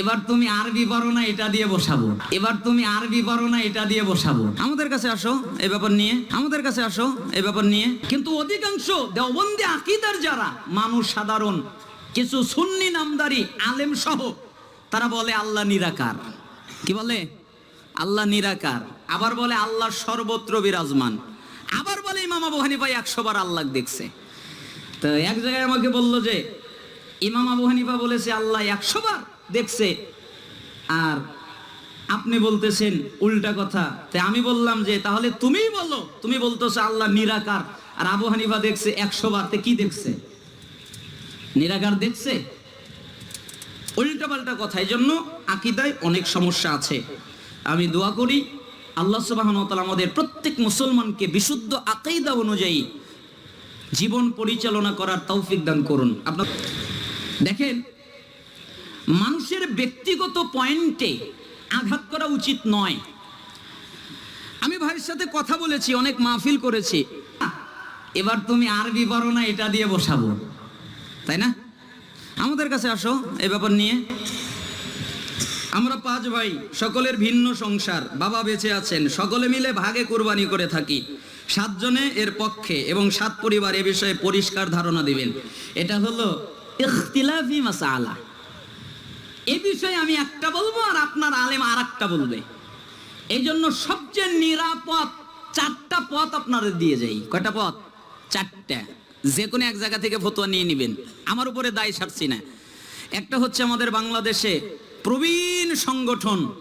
এবার তুমি আরবি পারো না, এটা দিয়ে বসাবো। এবার তুমি আরবি পারো না, এটা দিয়ে বসাবো। আমাদের কাছে আসো এই ব্যাপার নিয়ে। আমাদের কাছে আসো এই ব্যাপার নিয়ে। কিন্তু অধিকাংশ দেওবন্দি আকিদার যারা, মানুষ সাধারণ, কিছু সুন্নি নামদারি, আলেম সহ, তারা বলে আল্লাহ নিরাকার। কি বলে? আল্লাহ নিরাকার। আবার বলে আল্লাহ সর্বত্র বিরাজমান। আবার বলে ইমাম আবু হানিফা একশো বার আল্লাহ দেখছে। তো এক জায়গায় আমাকে বলল যে, ইমাম আবু হানিফা বলেছে, আল্লাহ একশো বার দেখছে। আর আপনি বলতেছেন উল্টা কথা। তাই আমি বললাম যে, তাহলে তুমিই বলো। তুমি বলতেছো আল্লাহ নিরাকার। আর আবু হানিফা দেখছে একশো বার। তে কি দেখছে? নিরাকার দেখছে? উল্টা পাল্টা কথা। এই জন্য আকিদায় অনেক সমস্যা আছে। আমি দোয়া করি, আল্লাহ সুবাহন আমাদের প্রত্যেক মুসলমানকে বিশুদ্ধ আকাইদা অনুযায়ী জীবন পরিচালনা করার তৌফিক দান করুন। আপনার দেখেন মানুষের ব্যক্তিগত পয়েন্টে আঘাত করা উচিত নয়। আমি ভাইয়ের সাথে কথা বলেছি, অনেক মাহফিল করেছি। এবার তুমি আরবি পারো না, এটা দিয়ে বসাবো। তাই না? আমাদের কাছে আসো এ ব্যাপার নিয়ে। আমরা পাঁচ ভাই, সকলের ভিন্ন সংসার, বাবা বেঁচে আছেন, সকলে মিলে ভাগে কুরবানি করে থাকি। সাতজনে এর পক্ষে এবং সাত পরিবার এ বিষয়ে পরিষ্কার ধারণা দিবেন। এটা হলো ইখতিলাফি মাসালা। এ বিষয়ে আমি একটা বলব আর আপনার আলেম আর একটা বলবে। এই জন্য সবচেয়ে নিরাপদ চারটা পথ আপনাদের দিয়ে যাই। কয়টা পথ? চারটা। যে কোনো এক জায়গা থেকে ফতোয়া নিয়ে নেবেন। আমার উপরে দায় সারছি না। একটা হচ্ছে আমাদের বাংলাদেশে প্রবীণ সংগঠন,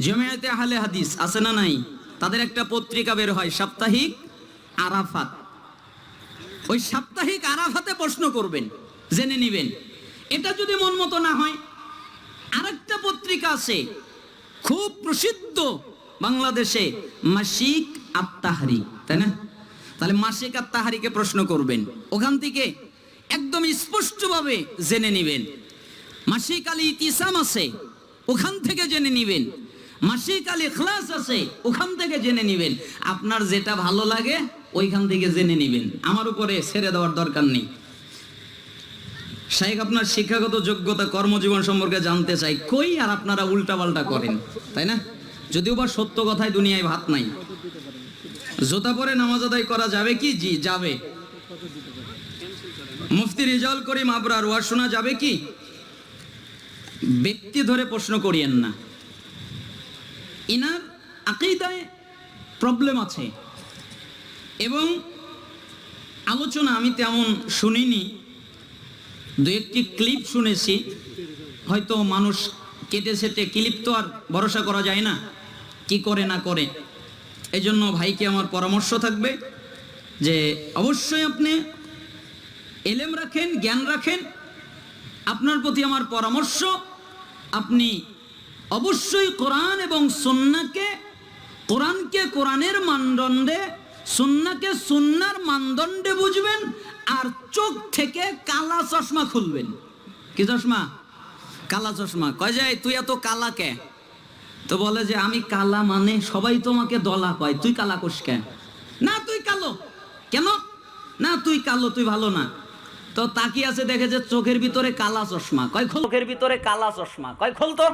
জমিয়াতে আহলে হাদিস আছে না নাই? তাদের একটা পত্রিকা বের হয়, সাপ্তাহিক আরাফাত। ওই সাপ্তাহিক আরাফাতে প্রশ্ন করবেন, জেনে নেবেন। এটা যদি মন মতো না হয় আরেকটা পত্রিকা আছে, খুব প্রসিদ্ধ বাংলাদেশে, মাসিক আত্মাহারি তাই না? তাহলে মাসিক আত্মাহারিকে প্রশ্ন করবেন। ওখান থেকে একদম স্পষ্টভাবে জেনে নেবেন। মাসিক আলী ইতিসাম আছে, ওখান থেকে জেনে নেবেন। মাসিক আলী খ্লাস আছে, ওখান থেকে জেনে নেবেন। আপনার যেটা ভালো লাগে, ওইখান থেকে জেনে নেবেন। আমার উপরে ছেড়ে দেওয়ার দরকার নেই। শাইখ আপনার শিক্ষাগত যোগ্যতা, কর্মজীবন সম্পর্কে জানতে চাই, কই আর আপনারা উল্টাপাল্টা করেন, তাই না? যদিও বা সত্য কথায় দুনিয়ায় ভাত নাই। জোতা পরে নামাজ আদায় করা যাবে কি? জি, যাবে। মুফতি রিজাল করিম আবরার, ওয়াজ শোনা যাবে কি? ব্যক্তি ধরে প্রশ্ন করিয়েন না। ইনার আকিদায় প্রবলেম আছে। এবং আলোচনা আমি তেমন শুনিনি। দু একটি ক্লিপ শুনেছি। হয়তো মানুষ কেটে সেটে ক্লিপ তো আর ভরসা করা যায় না। কি করে না করে। এই জন্য ভাইকে আমার পরামর্শ থাকবে যে অবশ্যই আপনি এলেম রাখেন, জ্ঞান রাখেন। আপনার প্রতি আমার পরামর্শ, আপনি অবশ্যই কোরআন এবং সন্নাকে কোরআনকে কোরআনের মানদণ্ডে সুন্নাকে সুন্নার মানদণ্ডে বুঝবেন। আর চোখ থেকে কালা চশমা খুলবেন। কি চশমা? কালা চশমা। কয় যায় তুই এত কালা কে? তো বলে যে, আমি কালা মানে সবাই তোমাকে দলা কয়। তুই কালা কোষ কে? না, তুই কালো। কেন? না, তুই কালো, তুই ভালো না। তো তাকি আছে, দেখে যে চোখের ভিতরে কালা চশমা। কয়, খোল। চোখের ভিতরে কালা চশমা। কয়, খোল তো।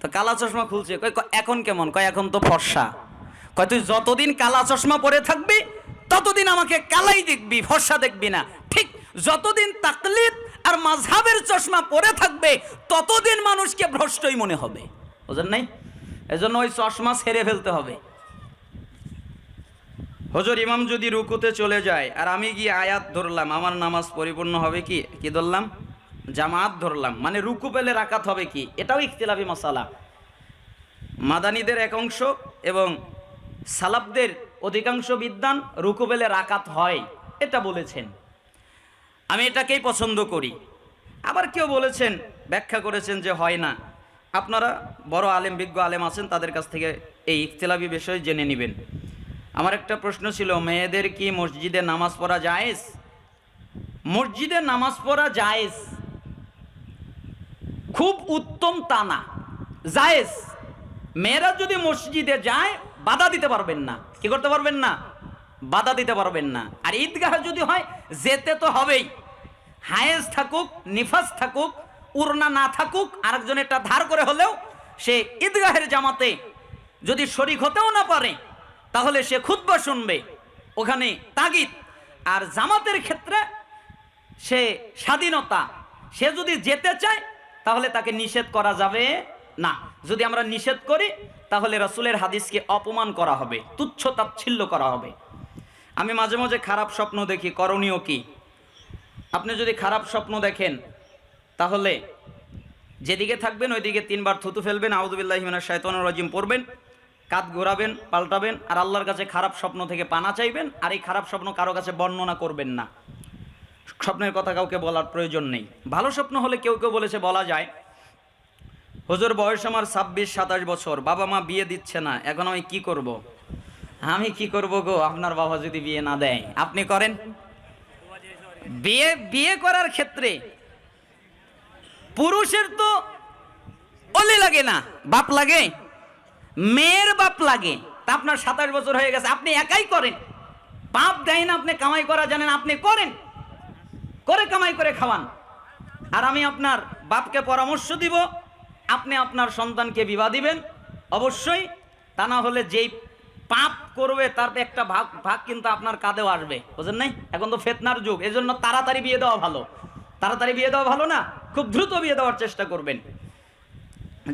তো কালা চশমা খুলছে। কয় এখন কেমন? কয়, এখন তো ফর্সা। কয়, তুই যতদিন কালা চশমা পরে থাকবি ততদিন আমাকে কালাই দেখবি, ফর্সা দেখবি না। ঠিক যতদিন তাকলিদ আর মাঝহাবের চশমা পরে থাকবে, ততদিন মানুষকে ভ্রষ্টই মনে হবে। বুঝেন নাই? এজন্য ওই চশমা ছেড়ে ফেলতে হবে। হজর, ইমাম যদি রুকুতে চলে যায়, আর আমি গিয়ে আয়াত ধরলাম, আমার নামাজ পরিপূর্ণ হবে কি? কি ধরলাম? জামাত ধরলাম। মানে রুকু পেলে রাকাত হবে কি? এটাও ইখতিলাফি মশালা। মাদানীদের এক অংশ এবং সালাবদের অধিকাংশ বিদ্যান রুকু পেলে রাকাত হয়, এটা বলেছেন। আমি এটাকেই পছন্দ করি। আবার কেউ বলেছেন, ব্যাখ্যা করেছেন যে হয় না। আপনারা বড় আলেম, বিজ্ঞ আলেম আছেন, তাদের কাছ থেকে এই ইখতিলাফি বিষয়ে জেনে নেবেন। আমার একটা প্রশ্ন ছিল, মেয়েদের কি মসজিদে নামাজ পড়া জায়েজ? মসজিদে নামাজ পড়া জায়েজ? খুব উত্তম তা না। জায়েজ। মেয়েরা যদি মসজিদে যায়, বাধা দিতে পারবেন না। কি করতে পারবেন না? বাধা দিতে পারবেন না। আর ঈদগাহ যদি হয়, যেতে তো হবেই। হায়েজ থাকুক, নিফাস থাকুক, উড়না না থাকুক আরেকজনেরটা ধার করে হলেও সে ঈদগাহের জামাতে যদি শরিক হতেও না পারে, তাহলে সে খুতবা শুনবে। ওখানে তাগিদ। আর জামাতের ক্ষেত্রে সে স্বাধীনতা। সে যদি যেতে চায়, তাহলে তাকে নিষেধ করা যাবে না। যদি আমরা নিষেধ করি তাহলে রসুলের হাদিসকে অপমান করা হবে, তুচ্ছ তাচ্ছিল্য করা হবে। আমি মাঝে মাঝে খারাপ স্বপ্ন দেখি, করণীয় কি? আপনি যদি খারাপ স্বপ্ন দেখেন, তাহলে যেদিকে থাকবেন, ওইদিকে তিনবার থুতু ফেলবেন আউদুবিল্লাহিমিনা শায়তানুর রাজিম পড়বেন কাত ঘোরাবেন, পাল্টাবেন, আর আল্লাহর কাছে খারাপ স্বপ্ন থেকে পানা চাইবেন, আর এই খারাপ স্বপ্ন কারও কাছে বর্ণনা করবেন না। স্বপ্নের কথা কাউকে বলার প্রয়োজন নেই। ভালো স্বপ্ন হলে কেউ কেউ বলেছে, বলা যায় হুজুর, বয়স আমার ছাব্বিশ, সাতাশ বছর। বাবা মা বিয়ে দিচ্ছে না, এখন আমি কি করব। আমি কি করব গো? আপনার বাবা যদি বিয়ে না দেয়, আপনি করেন? বিয়ে বিয়ে করার ক্ষেত্রে পুরুষের তো অলি লাগে না, বাপ লাগে। মেয়ের বাপ লাগে, তা আপনার সাতাশ বছর হয়ে গেছে, আপনি একাই করেন। বাপ দেয় না, আপনি কামাই করা জানেন, আপনি করেন। করে কামাই করে খাওয়ান। আর আমি আপনার বাপকে পরামর্শ দিব আপনি আপনার সন্তানকে বিবাহ দিবেন, অবশ্যই। তা না হলে যেই পাপ করবে, তার একটা ভাগ ভাগ কিন্তু আপনার কাঁধেও আসবে, বুঝেন নাই? এখন তো ফেতনার যুগ এই জন্য তাড়াতাড়ি বিয়ে দেওয়া ভালো। তাড়াতাড়ি বিয়ে দেওয়া ভালো না, খুব দ্রুত বিয়ে দেওয়ার চেষ্টা করবেন।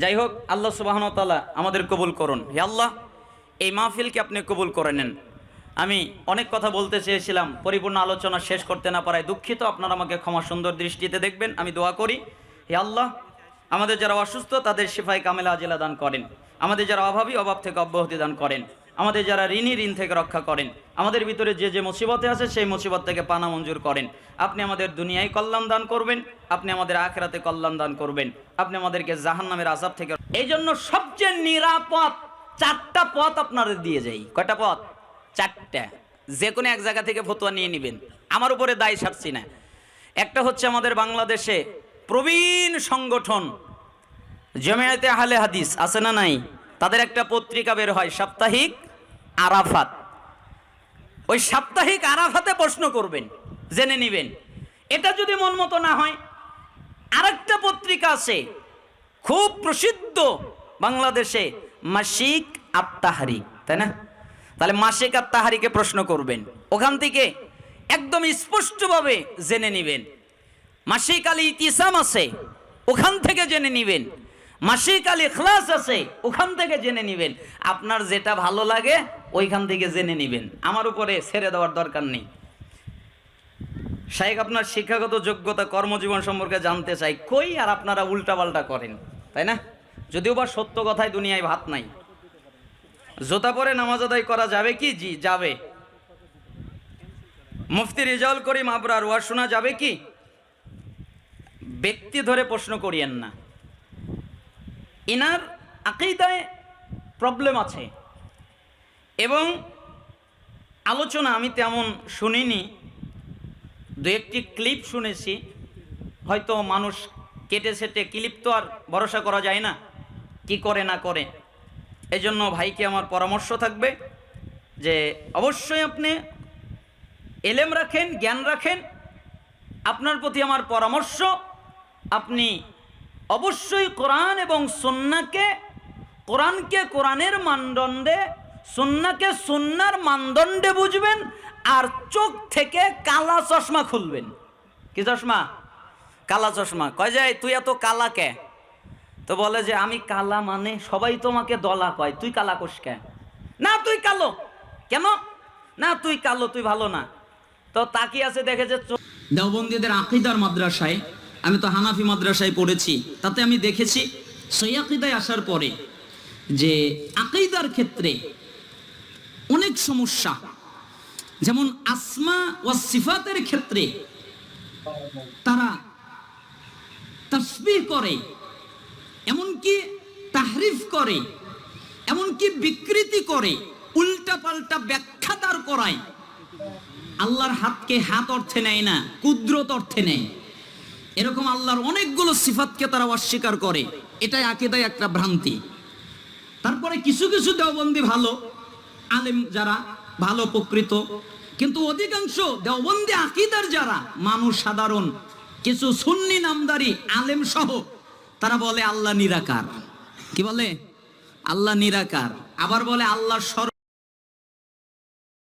যাই হোক, আল্লাহ সুবাহনতালা আমাদের কবুল করুন। হে আল্লাহ, এই মাহফিলকে আপনি কবুল করে নেন। আমি অনেক কথা বলতে চেয়েছিলাম, পরিপূর্ণ আলোচনা শেষ করতে না পারায় দুঃখিত, আপনারা আমাকে ক্ষমা সুন্দর দৃষ্টিতে দেখবেন, আমি দোয়া করি। হে আল্লাহ আমাদের যারা অসুস্থ, তাদের সিফাই কামেলা আজিলা দান করেন। আমাদের যারা অভাবী, অভাব থেকে অব্যাহতি দান করেন। আমাদের যারা ঋণী, ঋণ থেকে রক্ষা করেন। আমাদের ভিতরে যে যে মুসিবতে আছে, সেই মুসিবত থেকে পানা মঞ্জুর করেন। আপনি আমাদের দুনিয়ায় কল্যাণ দান করবেন, আপনি আমাদের আখেরাতে কল্যাণ দান করবেন। আপনি আমাদেরকে জাহান নামের আজাব থেকে এই জন্য সবচেয়ে নিরাপদ চারটা পথ আপনাদের দিয়ে যাই। কয়টা পথ? চারটা। যে কোনো এক জায়গা থেকে ফতোয়া নিয়ে নেবেন। আমার উপরে দায় সারছি না। একটা হচ্ছে আমাদের বাংলাদেশে প্রবীণ সংগঠন। জমিয়াতে আহলে হাদিস আছে না নাই? তাদের একটা পত্রিকা বের হয়, সাপ্তাহিক আরাফাত। ওই সাপ্তাহিক আরাফাতে প্রশ্ন করবেন, জেনে নেবেন। এটা যদি মন মতো না হয়, আরেকটা পত্রিকা আছে, খুব প্রসিদ্ধ বাংলাদেশে, মাসিক আত্মাহারি তাই না? তাহলে মাসিক আত্মাহারিকে প্রশ্ন করবেন। ওখান থেকে একদম স্পষ্টভাবে জেনে নেবেন। মাসিক আলী ইতিসাম আছে, ওখান থেকে জেনে নিবেন। মাসিক আলী খ্লাস আছে, ওখান থেকে জেনে নিবেন। আপনার যেটা ভালো লাগে, ওইখান থেকে জেনে নেবেন। আমার উপরে ছেড়ে দেওয়ার দরকার নেই। শাহেক আপনার শিক্ষাগত যোগ্যতা, কর্মজীবন সম্পর্কে জানতে চাই, কই আর আপনারা উল্টাপাল্টা করেন, তাই না? যদিও বা সত্য কথায় দুনিয়ায় ভাত নাই। জোতা পরে নামাজ আদায় করা যাবে কি? জি, যাবে। মুফতি রেজাউল করিম আবরার, ওয়াজ শোনা যাবে কি? ব্যক্তি ধরে প্রশ্ন করিয়েন না। ইনার আকিদায় প্রবলেম আছে। এবং আলোচনা আমি তেমন শুনিনি। দু একটি ক্লিপ শুনেছি। হয়তো মানুষ কেটে সেটে ক্লিপ তো আর ভরসা করা যায় না, কি করে না করে। এই জন্য ভাইকে আমার পরামর্শ থাকবে যে অবশ্যই আপনি এলেম রাখেন, জ্ঞান রাখেন। আপনার প্রতি আমার পরামর্শ আপনি অবশ্যই কোরআন এবং সন্নাকে, কোরআনকে কোরআনের মানদণ্ডে, সন্নাকে সন্ন্যার মানদণ্ডে বুঝবেন আর চোখ থেকে কালা চশমা খুলবেন। কি চশমা? কালা চশমা। কয় যায় তুই এত কালা কে? তো বলে যে, আমি কালা মানে সবাই তোমাকে দলা কয়। তুই কালা কোষ কে? না, তুই কালো। কেন? না, তুই কালো, তুই ভালো না। তো তাকিয়ে আছে, দেখে যে দেওবন্দীদের আকিদার মাদ্রাসায় আমি তো হানাফি মাদ্রাসায় পড়েছি। তাতে আমি দেখেছি, সেই আকিদায় আসার পরে যে আকিদার ক্ষেত্রে অনেক সমস্যা। যেমন আসমা ও সিফাতের ক্ষেত্রে তারা তসবিহ করে, এমনকি তাহরিফ করে, এমনকি বিকৃতি করে উল্টা পাল্টা ব্যাখ্যা দাঁড় করায়। আল্লাহর হাতকে হাত অর্থে নেয় না, কুদরত অর্থে নেয়। এরকম আল্লাহর অনেকগুলো সিফাতকে তারা অস্বীকার করে। এটাই আকিদায় একটা ভ্রান্তি। তারপরে কিছু কিছু দেওবন্দি ভালো, আলেম যারা, ভালো প্রকৃত। কিন্তু অধিকাংশ দেওবন্দি আকিদার যারা, মানুষ সাধারণ, কিছু সুন্নি নামদারি, আলেম সহ, তারা বলে আল্লাহ নিরাকার। কি বলে? আল্লাহ নিরাকার। আবার বলে আল্লাহ সর